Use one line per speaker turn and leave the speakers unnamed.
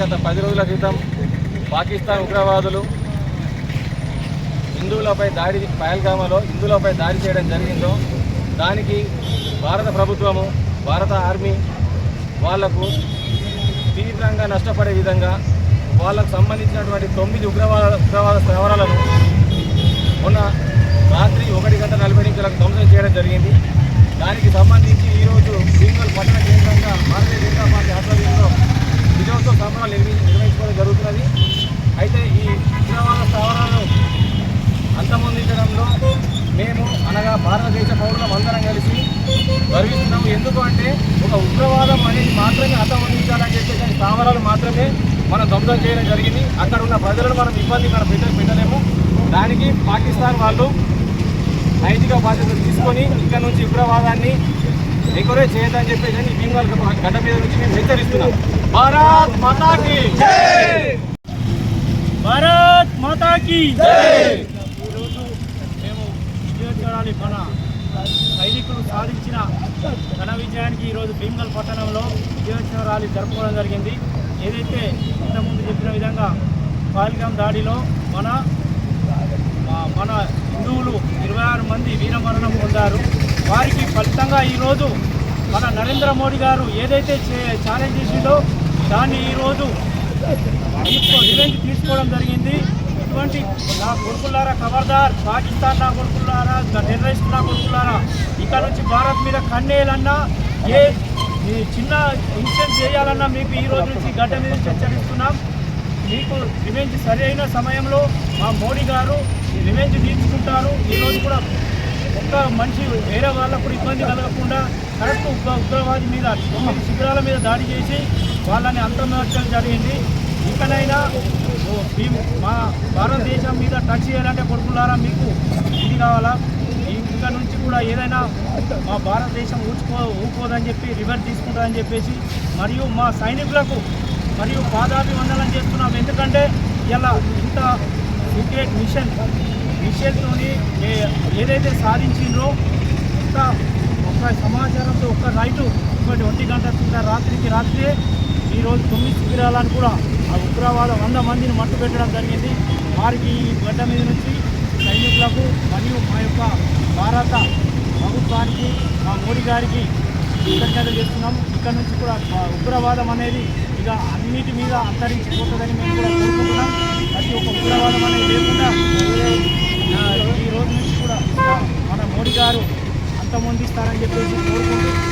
గత పది రోజుల క్రితం పాకిస్తాన్ ఉగ్రవాదులు హిందువులపై దాడి పయల్గామాలో హిందువులపై దాడి చేయడం జరిగిందో దానికి భారత ప్రభుత్వము భారత ఆర్మీ వాళ్ళకు తీవ్రంగా నష్టపడే విధంగా వాళ్ళకు సంబంధించినటువంటి తొమ్మిది ఉగ్రవాద ఉగ్రవాద స్థావరాలను భారతదేశ పౌరులం అందరం కలిసి గర్విస్తున్నాము. ఎందుకు అంటే ఒక ఉగ్రవాదం అనేది మాత్రమే అంతమొందించాలని చెప్పేసి స్థావరాలు మాత్రమే మనం ధ్వంసం చేయడం జరిగింది. అక్కడ ఉన్న ప్రజలను మనం ఇబ్బంది మనం పెట్ట పెట్టలేము. దానికి పాకిస్తాన్ వాళ్ళు నైతిక బాధ్యత తీసుకొని ఇక్కడ నుంచి ఉగ్రవాదాన్ని ఎంకరేజ్ చేయొద్దని చెప్పేసి ఈ బీంగాల్ గడ్డ మీద నుంచి మేము హెచ్చరిస్తున్నాం. భారత్ మాతాకి!
భారత్ మాతాకి! విజయోత్సవాలు మన సైనికులు సాధించిన ఘన విజయానికి ఈరోజు భీమగల్ పట్టణంలో విజయోత్సవ ర్యాలీ జరుపుకోవడం జరిగింది. ఏదైతే ఇంతకుముందు చెప్పిన విధంగా పాల్గాం దాడిలో మన మన హిందువులు ఇరవై ఆరు మంది వీరమరణం పొందారు. వారికి ఫలితంగా ఈరోజు మన నరేంద్ర మోడీ గారు ఏదైతే చే- ఛాలెంజ్ చేసిండో దాన్ని ఈరోజు రివెంజ్ తీసుకోవడం జరిగింది. అటువంటి నా కొడుకులారా ఖబర్దార్ పాకిస్తాన్ నా కొడుకులారా టెర్రరిస్ట్ నా కొడుకులారా ఇక్కడ నుంచి భారత్ మీద కన్నేయాలన్నా ఏ చిన్న ఇన్సిడెంట్ చేయాలన్నా మీకు ఈ రోజు నుంచి గడ్డ మీద హెచ్చరిస్తున్నాం. మీకు రివెంజ్ సరైన సమయంలో మా మోడీ గారు రివెంజ్ తీర్చుకుంటారు. ఈరోజు కూడా ఒక్క మనిషి వేరే వాళ్ళకు కూడా ఇబ్బంది కలగకుండా కరెక్ట్ ఉగ్ర ఉగ్రవాది మీద శిబిరాల మీద దాడి చేసి వాళ్ళని అంతమర్చడం జరిగింది. ఇకనైనా మా భారతదేశం మీద టచ్ చేయాలంటే కొడుకులారా మీకు? ఇది కావాలా? ఇంకా నుంచి కూడా ఏదైనా మా భారతదేశం ఊచుకో ఊకోదని చెప్పి రివర్స్ తీసుకుంటుందని చెప్పేసి మరియు మా సైనికులకు మరియు పాదాభివందనం చేస్తున్నాం. ఎందుకంటే ఇలా ఇంత సీక్రెట్ మిషన్ మిషన్తోని ఏ- ఏదైతే సాధించిండ్రో ఇంత ఒక్క సమాచారంతో ఒక్క రైటు ఒకటి ఒంటి గంట కింద రాత్రికి రాత్రి ఈరోజు తొమ్మిది శిబిరాలను కూడా ఆ ఉగ్రవాద వంద మందిని మట్టు పెట్టడం జరిగింది. వారికి ఈ గడ్డ మీద నుంచి సైనికులకు మరియు మా యొక్క భారత ప్రభుత్వానికి మా మోడీ గారికి కృతజ్ఞతలు చేస్తున్నాం ఇక్కడ నుంచి కూడా ఉగ్రవాదం అనేది ఇక అన్నిటి మీద అంతరించిపోతుందని మేము కూడా కోరుకుంటున్నాం. ప్రతి ఒక్క ఉగ్రవాదం అనేది లేకుండా ఆ, ఈ రోజు నుంచి కూడా మన మోడీ గారు అంతమొందిస్తారని చెప్పేసి కోరుకుంటున్నాం